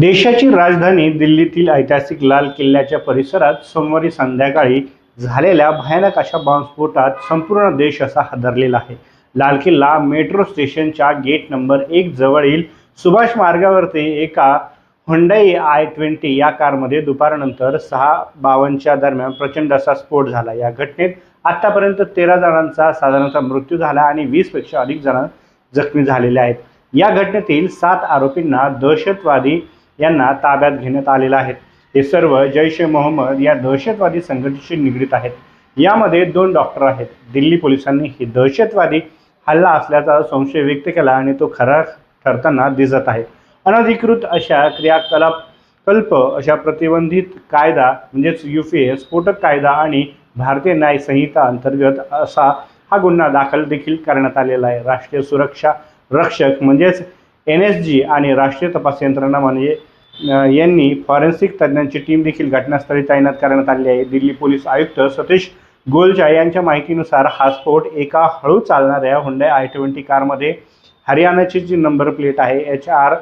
देशाची राजधानी दिल्लीतील ऐतिहासिक लाल किल्ल्याच्या परिसरात सोमवारी संध्याकाळी झालेल्या भयानक अशा बॉम्बस्फोटात संपूर्ण देश असा हादरलेला आहे. लाल किल्ला मेट्रो स्टेशनच्या गेट नंबर एक जवळील सुभाष मार्गावरती एका हुंडाई आय ट्वेंटी या कारमध्ये दुपारनंतर सहा बावनच्या दरम्यान प्रचंड असा स्फोट झाला. या घटनेत आतापर्यंत तेरा जणांचा साधारणतः मृत्यू झाला आणि वीसपेक्षा अधिक जण जखमी झालेले आहेत. या घटनेतील सात आरोपींना दहशतवादी यांना ताब्यात घेण्यात आलेलं आहे. हे सर्व जैश ए मोहम्मद या दहशतवादी संघटनेशी निगडीत आहेत. यामध्ये दोन डॉक्टर आहेत. दिल्ली पोलिसांनी ही दहशतवादी हल्ला असल्याचा संशय व्यक्त केला आणि तो खरा ठरताना दिसत आहे. अनधिकृत अशा क्रियाकलाप कल्प अशा प्रतिबंधित कायदा म्हणजेच यू पी ए स्फोटक कायदा आणि भारतीय न्याय संहिता अंतर्गत असा हा गुन्हा दाखल देखील करण्यात आलेला आहे. राष्ट्रीय सुरक्षा रक्षक म्हणजेच एन एस जी आणि राष्ट्रीय तपास यंत्रणा म्हणजे यांनी फॉरेन्सिक तज्ज्ञांची टीम देखील घटनास्थळी तैनात करण्यात आली आहे. दिल्ली पोलीस आयुक्त सतीश गोलचा यांच्या माहितीनुसार हा स्फोट एका हळू चालणाऱ्या हुंडाई आय ट्वेंटी कारमध्ये हरियाणाची जी नंबर प्लेट आहे एच आर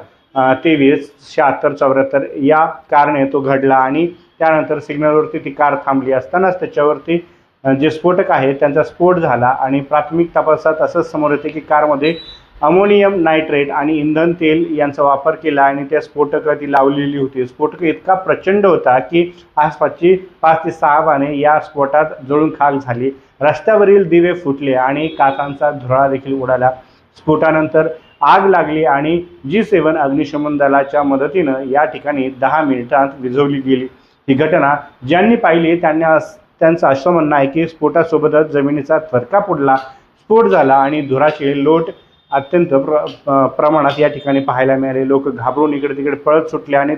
तेवीस शहात्तर चौऱ्याहत्तर या कारने तो घडला आणि त्यानंतर सिग्नलवरती ती कार थांबली असतानाच त्याच्यावरती जे स्फोटक आहे त्यांचा स्फोट झाला आणि प्राथमिक तपासात असंच समोर येते की कारमध्ये अमोनियम नायट्रेट आणि इंधन तेल यांचा वापर केला आणि त्या स्फोटकं ती लावलेली होती. स्फोटक इतका प्रचंड होता की आसपासची पाच ते सहा वाहने या स्फोटात जळून खाक झाली. रस्त्यावरील दिवे फुटले आणि काचांचा धुराळा देखील उडाला. स्फोटानंतर आग लागली आणि जी सेवन अग्निशमन दलाच्या मदतीनं या ठिकाणी दहा मिनिटांत विझवली गेली. ही घटना ज्यांनी पाहिली त्यांना अस- त्यांचं असं म्हणणं आहे की स्फोटासोबतच जमिनीचा थरका पडला स्फोट झाला आणि धुराचे लोट अत्यंत प्र प्रमाणात या ठिकाणी पाहायला मिळाले. लोक घाबरून इकडे तिकडे पळत सुटले आणि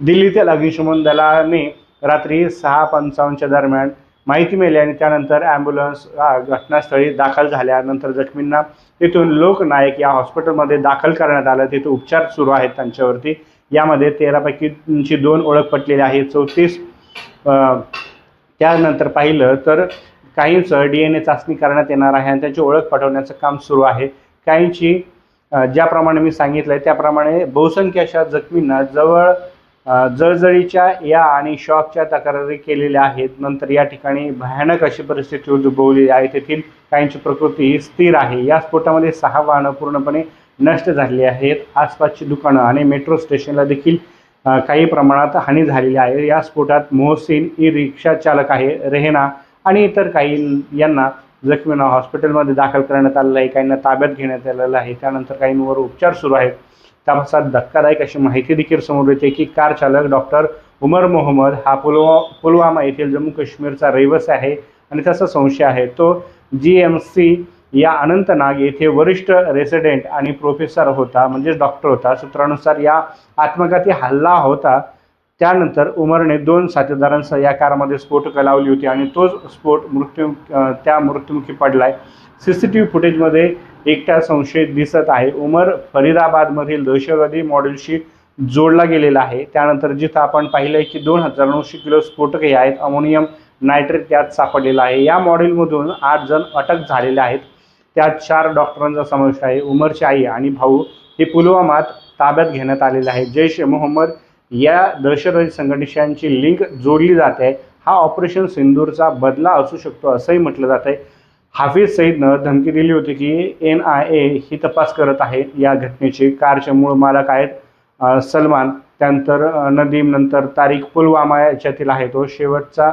दिल्लीतील अग्निशमन दलाने रात्री सहा पंचावन्नच्या दरम्यान माहिती मिळाली आणि त्यानंतर ॲम्ब्युलन्स घटनास्थळी दाखल झाल्यानंतर जखमींना तिथून लोकनायक या हॉस्पिटलमध्ये दाखल करण्यात आलं. तिथे उपचार सुरू आहेत त्यांच्यावरती. यामध्ये तेरापैकीची दोन ओळख पटलेली आहे चौतीस त्यानंतर पाहिलं तर काहींचं डी एन ए चाचणी करण्यात येणार आहे आणि त्यांची ओळख पटवण्याचं काम सुरू आहे. काहींची ज्याप्रमाणे मी सांगितलं आहे त्याप्रमाणे बहुसंख्य अशा जखमींना जवळ जळजळीच्या या आणि शॉकच्या तक्रारी केलेल्या आहेत. नंतर या ठिकाणी भयानक अशी परिस्थिती उद्भवली आहे. तेथील काहींची प्रकृती स्थिर आहे. या स्फोटामध्ये सहा वाहनं पूर्णपणे नष्ट झालेली आहेत. आसपासची दुकानं आणि मेट्रो स्टेशनला देखील काही प्रमाणात हानी झालेली आहे. या स्फोटात मोहसिन ई रिक्षा चालक आहे रेहना आणि इतर काही यांना जखमींना हॉस्पिटलमध्ये दाखल करण्यात आलेलं आहे. काहींना ताब्यात घेण्यात आलेलं आहे. त्यानंतर काहींवर उपचार सुरू आहेत. तपासात धक्कादायक अशी माहिती देखील समोर येते की कार चालक डॉक्टर उमर मोहम्मद हा पुलवा पुलवामा येथील जम्मू काश्मीरचा रहिवासी आहे आणि त्याचा संशय आहे. तो जी एम सी या अनंतनाग येथे वरिष्ठ रेसिडेंट आणि प्रोफेसर होता म्हणजेच डॉक्टर होता. सूत्रानुसार या आत्मघाती हल्ला होता. त्यानंतर उमरने दोन साथीदारांसह या कारमध्ये स्फोटकं लावली होती आणि तोच स्फोट मृत्यू त्या मृत्युमुखी आहे सी सी टी व्ही फुटेजमध्ये एकटा संशयित दिसत आहे. उमर फरीदाबादमधील दहशतवादी मॉडेलशी जोडला गेलेला आहे. त्यानंतर जिथं आपण पाहिलं आहे की दोन हजार नऊशे किलो स्फोटक हे आहेत अमोनियम नायट्रेट त्यात सापडलेला आहे. या मॉडेलमधून आठ जण अटक झालेले आहेत. त्यात चार डॉक्टरांचा समावेश आहे उमरची आई आणि भाऊ. हे पुलवामात ताब्यात घेण्यात आलेले आहे. जैश ए मोहम्मद या दहशतवादी संघटनेशी लिंक जोडली जाते हा ऑपरेशन सिंदूरचा बदला असू शकतो असंही म्हटलं जात आहे. हाफिज सईदनं धमकी दिली होती की एन आय ए ही तपास करत आहे. या घटनेची कारचे मूळ मालक आहेत सलमान. त्यानंतर नदीम नंतर तारीख पुलवामा याच्यातील आहे. तो शेवटचा.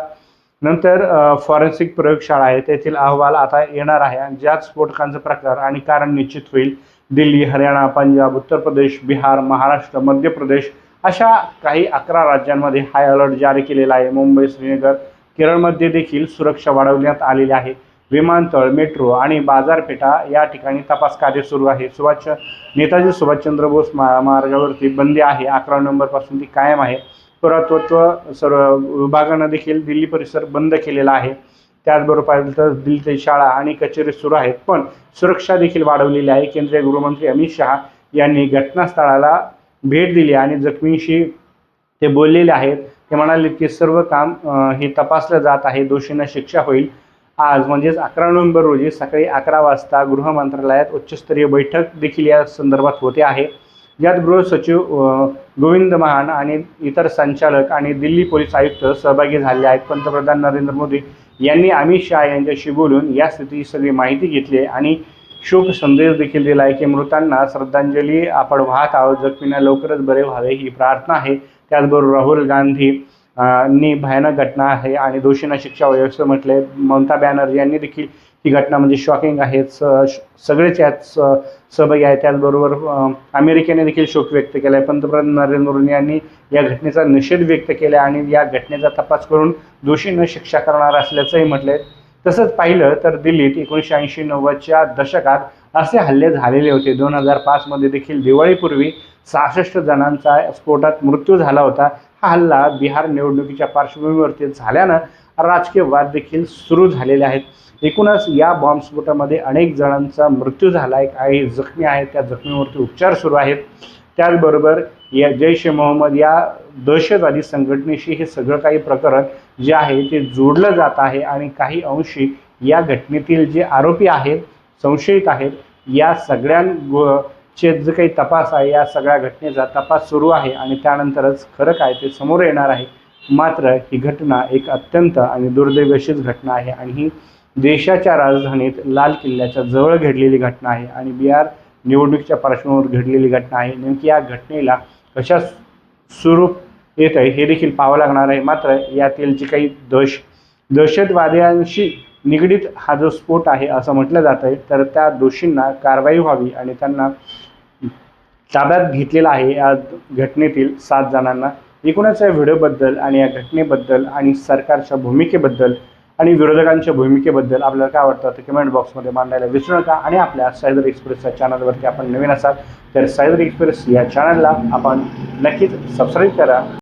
नंतर फॉरेन्सिक प्रयोगशाळा आहे. तेथील अहवाल आता येणार आहे. आणि ज्यात स्फोटकांचा प्रकार आणि कारण निश्चित होईल. दिल्ली हरियाणा पंजाब उत्तर प्रदेश बिहार महाराष्ट्र मध्य प्रदेश अशा काही अकरा राज्यांमध्ये हाय अलर्ट जारी केलेला आहे. मुंबई श्रीनगर केरळमध्ये देखील सुरक्षा वाढवण्यात आलेली आहे. विमानतळ मेट्रो आणि बाजारपेठा या ठिकाणी तपास कार्य सुरू आहे. सुभाष नेताजी सुभाषचंद्र बोस मा मार्गावरती बंदी आहे. अकरा नंबरपासून ती कायम आहे. पुरातत्व सर्व विभागानं देखील दिल्ली परिसर बंद केलेला आहे. त्याचबरोबर तर दिल्लीतील शाळा आणि कचेरी सुरू आहेत. पण सुरक्षा देखील वाढवलेली आहे. केंद्रीय गृहमंत्री अमित शहा यांनी घटनास्थळाला भेट दिली आणि जखमींशी ते बोललेले आहेत. ते म्हणाले की सर्व काम हे तपासलं जात आहे. दोषींना शिक्षा होईल. आज म्हणजेच अकरा नोव्हेंबर रोजी सकाळी अकरा वाजता गृह मंत्रालयात उच्चस्तरीय बैठक देखील या संदर्भात होते आहे. यात गृह सचिव गोविंद महान आणि इतर संचालक आणि दिल्ली पोलीस आयुक्त सहभागी झाले आहेत. पंतप्रधान नरेंद्र मोदी यांनी अमित शहा यांच्याशी बोलून या स्थितीची सगळी माहिती घेतली आहे आणि शोक संदेश देखील दिला आहे की मृतांना श्रद्धांजली. आपण वाहत आहोत. जखमींना लवकरच बरे व्हावे ही प्रार्थना आहे. त्याचबरोबर राहुल गांधी नी भयानक घटना आहे आणि दोषींना शिक्षा व्हावी असं ममता बॅनर्जी यांनी देखील ही घटना म्हणजे शॉकिंग आहे. स श- सगळेच यात स- सहभागी आहे त्याचबरोबर अमेरिकेने देखील शोक व्यक्त केला आहे पंतप्रधान नरेंद्र मोदी यांनी या घटनेचा निषेध व्यक्त केला आणि या घटनेचा तपास करून दोषींना शिक्षा करणार असल्याचंही म्हटलंय. तसंच पाहिलं तर दिल्लीत एकोणीसशे ऐंशी नव्वदच्या दशकात असे हल्ले झालेले होते. दोन हजार पाचमध्ये देखील दिवाळीपूर्वी सहासष्ट जणांचा स्फोटात मृत्यू झाला होता. हा हल्ला बिहार निवडणुकीच्या पार्श्वभूमीवरती झाल्यानं राजकीय वाद देखील सुरू झालेले आहेत. एकूणच या बॉम्बस्फोटामध्ये अनेक जणांचा मृत्यू झाला. आहे काही जखमी आहेत त्या जखमीवरती उपचार सुरू आहेत. त्याचबरोबर या जैश ए मोहम्मद या दहशतवादी संघटनेशी हे सगळं काही प्रकरण जे आहे ते जोडलं जात आहे आणि काही अंशी या घटनेतील जे आरोपी आहेत संशयित आहेत या सगळ्यां चे जे काही तपास आहे या सगळ्या घटनेचा तपास सुरू आहे आणि त्यानंतरच खरं काय ते समोर येणार आहे. मात्र ही घटना एक अत्यंत आणि दुर्दैवशीच घटना आहे आणि ही देशाच्या राजधानीत लाल किल्ल्याच्या जवळ घडलेली घटना आहे आणि बिहार निवडणुकीच्या पार्श्वभूमीवर घडलेली घटना आहे. नेमकी या घटनेला कशा स्वरूप येत आहे. हे देखील पाहावं लागणार आहे. मात्र यातील जे काही दहश दहशतवाद्यांशी निगडीत हा जो स्फोट आहे असं म्हटलं जात आहे तर त्या दोषींना कारवाई व्हावी आणि त्यांना ताब्यात घेतलेला आहे. या घटनेतील सात जणांना एकूणच या व्हिडिओबद्दल आणि या घटनेबद्दल आणि सरकारच्या भूमिकेबद्दल आणि विरोधकांच्या भूमिकेबद्दल आपल्याला काय वाटतं? ते कमेंट बॉक्समध्ये मांडायला विसरू नका आणि आपल्या सायदर एक्सप्रेसच्या चॅनलवरती आपण नवीन असाल तर सायदर एक्सप्रेस या चॅनलला आपण नक्कीच सबस्क्राईब करा.